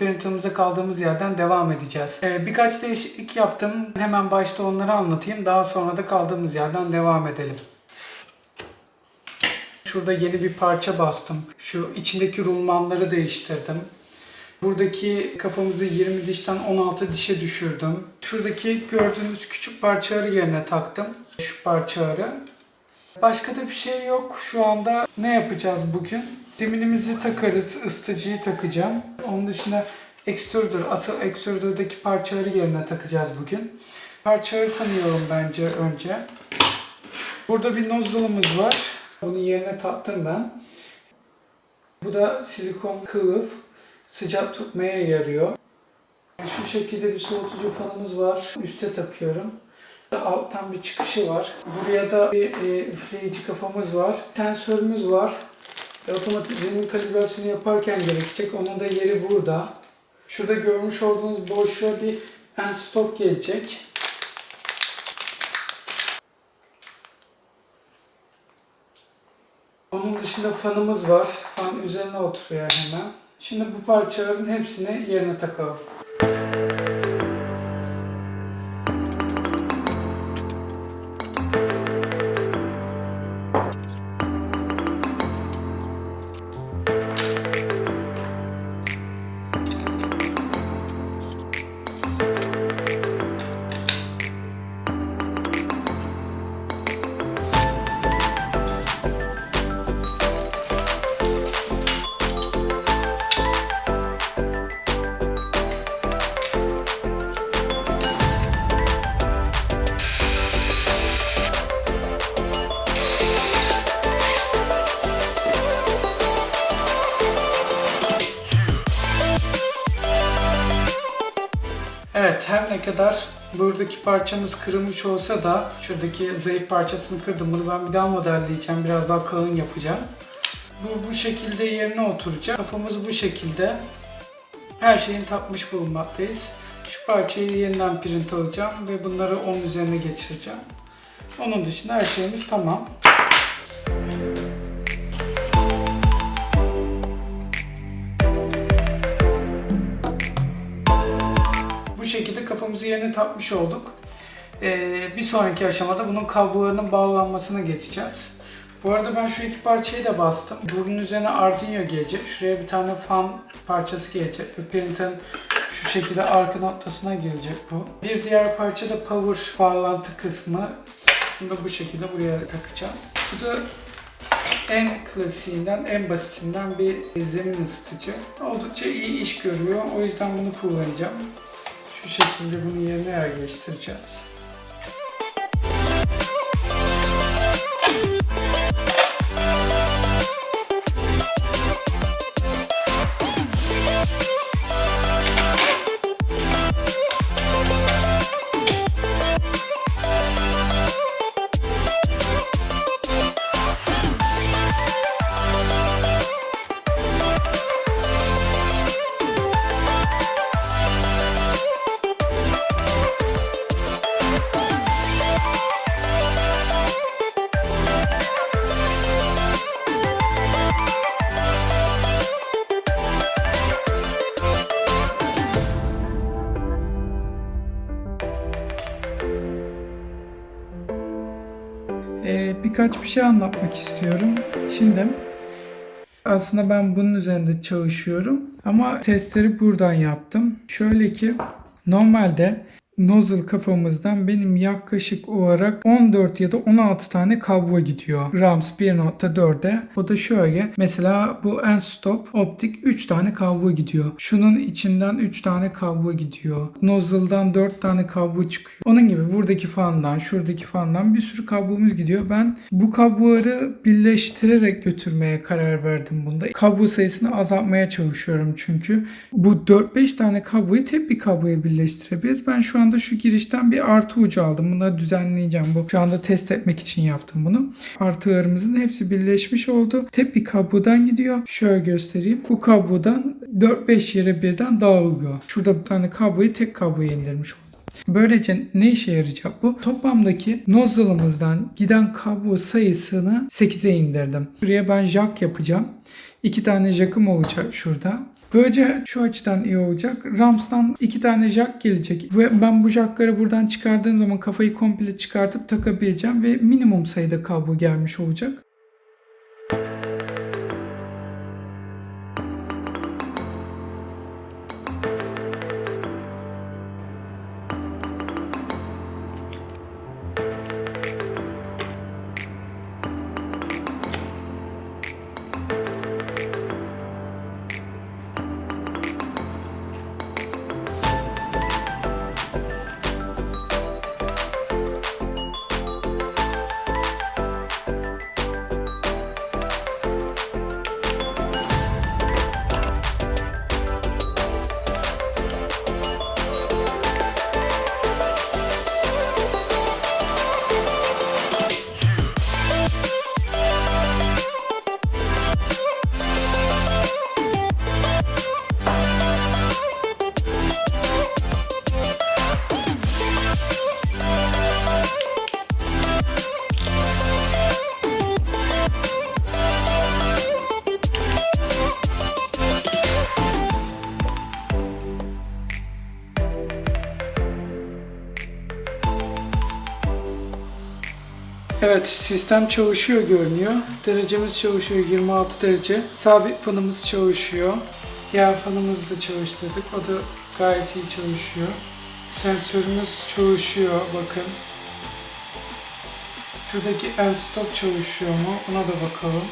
printerımıza kaldığımız yerden devam edeceğiz. Ee, birkaç değişiklik yaptım. Hemen başta onları anlatayım. Daha sonra da kaldığımız yerden devam edelim. Şurada yeni bir parça bastım. Şu içindeki rulmanları değiştirdim. Buradaki kafamızı 20 dişten 16 dişe düşürdüm. Şuradaki gördüğünüz küçük parçaları yerine taktım. Şu parçaları. Başka da bir şey yok. Şu anda ne yapacağız bugün? Zeminimizi takarız. ısıtıcıyı takacağım. Onun dışında extruder, asıl extruder'daki parçaları yerine takacağız bugün. Parçaları tanıyorum bence önce. Burada bir nozzle'ımız var. Bunu yerine taktım ben. Bu da silikon kılıf. Sıcak tutmaya yarıyor. Şu şekilde bir soğutucu fanımız var. Üste takıyorum. Alttan bir çıkışı var. Buraya da bir e, üfleyici kafamız var. Sensörümüz var. E, otomatik zemin kalibrasyonu yaparken gerekecek. Onun da yeri burada. Şurada görmüş olduğunuz boşluğa bir end stop gelecek. Onun dışında fanımız var. Fan üzerine oturuyor hemen. Şimdi bu parçaların hepsini yerine takalım. Ne kadar buradaki parçamız kırılmış olsa da şuradaki zayıf parçasını kırdım. Bunu ben bir daha modelleyeceğim. Biraz daha kalın yapacağım. Bu bu şekilde yerine oturacak. Kafamız bu şekilde. Her şeyin takmış bulunmaktayız. Şu parçayı yeniden print alacağım ve bunları onun üzerine geçireceğim. Onun dışında her şeyimiz tamam. Kafamızı yerine takmış olduk. Ee, bir sonraki aşamada bunun kablolarının bağlanmasına geçeceğiz. Bu arada ben şu iki parçayı da bastım. Bunun üzerine Arduino gelecek. Şuraya bir tane fan parçası gelecek. Ve printer'ın şu şekilde arka noktasına gelecek bu. Bir diğer parça da power bağlantı kısmı. Bunu da bu şekilde buraya takacağım. Bu da en klasiğinden, en basitinden bir zemin ısıtıcı. Oldukça iyi iş görüyor. O yüzden bunu kullanacağım. Şu şekilde bunu yerine yerleştireceğiz. Ee, birkaç bir şey anlatmak istiyorum. Şimdi aslında ben bunun üzerinde çalışıyorum ama testleri buradan yaptım. Şöyle ki normalde nozzle kafamızdan benim yaklaşık olarak 14 ya da 16 tane kablo gidiyor. RAMS 1.4'e. O da şöyle. Mesela bu end stop optik 3 tane kablo gidiyor. Şunun içinden 3 tane kablo gidiyor. Nozzle'dan 4 tane kablo çıkıyor. Onun gibi buradaki fandan, şuradaki fandan bir sürü kablomuz gidiyor. Ben bu kabloları birleştirerek götürmeye karar verdim bunda. Kablo sayısını azaltmaya çalışıyorum çünkü. Bu 4-5 tane kabloyu tek bir kabloya birleştirebiliriz. Ben şu anda şu girişten bir artı ucu aldım. Bunları düzenleyeceğim. Bu şu anda test etmek için yaptım bunu. Artılarımızın hepsi birleşmiş oldu. Tek bir kablodan gidiyor. Şöyle göstereyim. Bu kablodan 4-5 yere birden dağılıyor. Şurada bir tane kabloyu tek kabloya indirmiş oldum. Böylece ne işe yarayacak bu? Toplamdaki nozzle'ımızdan giden kablo sayısını 8'e indirdim. Buraya ben jack yapacağım. İki tane jack'ım olacak şurada. Böylece şu açıdan iyi olacak. Rams'tan iki tane jack gelecek ve ben bu jackları buradan çıkardığım zaman kafayı komple çıkartıp takabileceğim ve minimum sayıda kablo gelmiş olacak. Evet sistem çalışıyor görünüyor. Derecemiz çalışıyor 26 derece. Sabit fanımız çalışıyor. Diğer fanımızı da çalıştırdık. O da gayet iyi çalışıyor. Sensörümüz çalışıyor bakın. Şuradaki en stop çalışıyor mu? Ona da bakalım.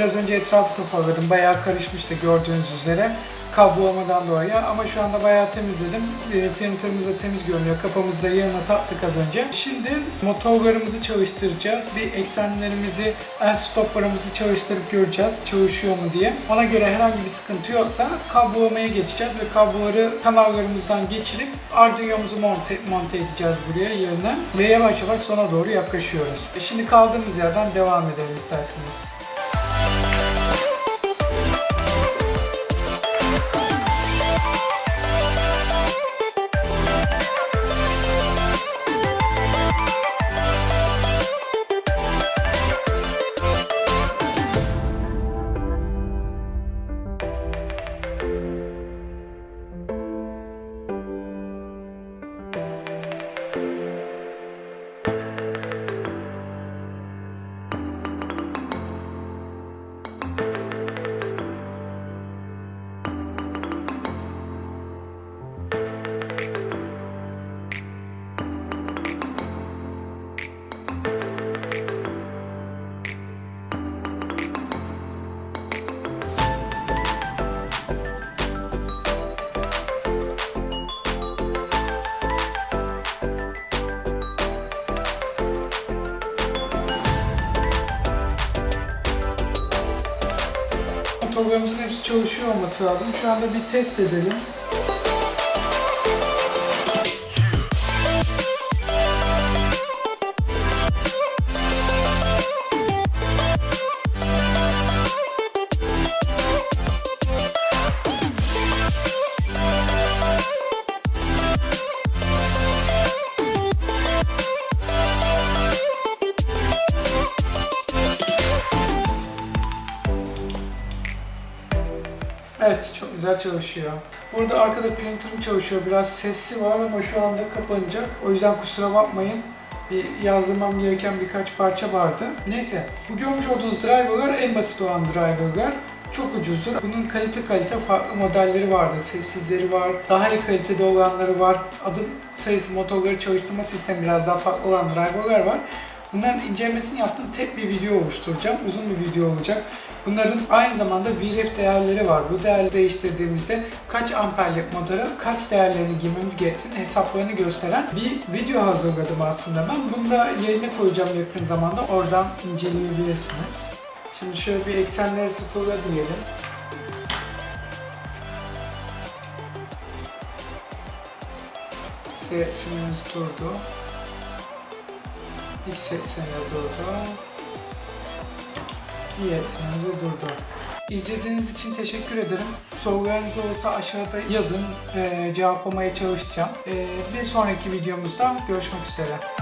Biraz önce etrafı toparladım. Bayağı karışmıştı gördüğünüz üzere. Kablolamadan dolayı ama şu anda bayağı temizledim. E, filtremiz de temiz görünüyor. Kafamızı da yerine taktık az önce. Şimdi motorlarımızı çalıştıracağız. Bir eksenlerimizi, el stoplarımızı çalıştırıp göreceğiz. Çalışıyor mu diye. Ona göre herhangi bir sıkıntı yoksa kablolamaya geçeceğiz ve kabloları kanallarımızdan geçirip Arduino'muzu monte, monte edeceğiz buraya yerine. Ve yavaş yavaş sona doğru yaklaşıyoruz. Şimdi kaldığımız yerden devam edelim isterseniz. Motorlarımızın hepsi çalışıyor olması lazım. Şu anda bir test edelim. Evet, çok güzel çalışıyor. Burada arkada printer'ım çalışıyor. Biraz sesi var ama şu anda kapanacak. O yüzden kusura bakmayın. Bir yazdırmam gereken birkaç parça vardı. Neyse, bu görmüş olduğunuz driverlar en basit olan driverlar. Çok ucuzdur. Bunun kalite kalite farklı modelleri vardı. Sessizleri var, daha iyi kalitede olanları var. Adım sayısı motorları çalıştırma sistemi biraz daha farklı olan driverlar var. Bunların incelemesini yaptım. Tek bir video oluşturacağım. Uzun bir video olacak. Bunların aynı zamanda VRF değerleri var. Bu değerleri değiştirdiğimizde kaç amperlik motora kaç değerlerini girmemiz gerektiğini hesaplarını gösteren bir video hazırladım aslında ben. Bunu da yerine koyacağım yakın zamanda. Oradan inceleyebilirsiniz. Şimdi şöyle bir eksenleri sıfırla diyelim. Sesimiz durdu. X ekseni durdu. Y eksenimiz de durdu. İzlediğiniz için teşekkür ederim. Sorularınız olursa aşağıda yazın. Ee, cevaplamaya çalışacağım. Ee, bir sonraki videomuzda görüşmek üzere.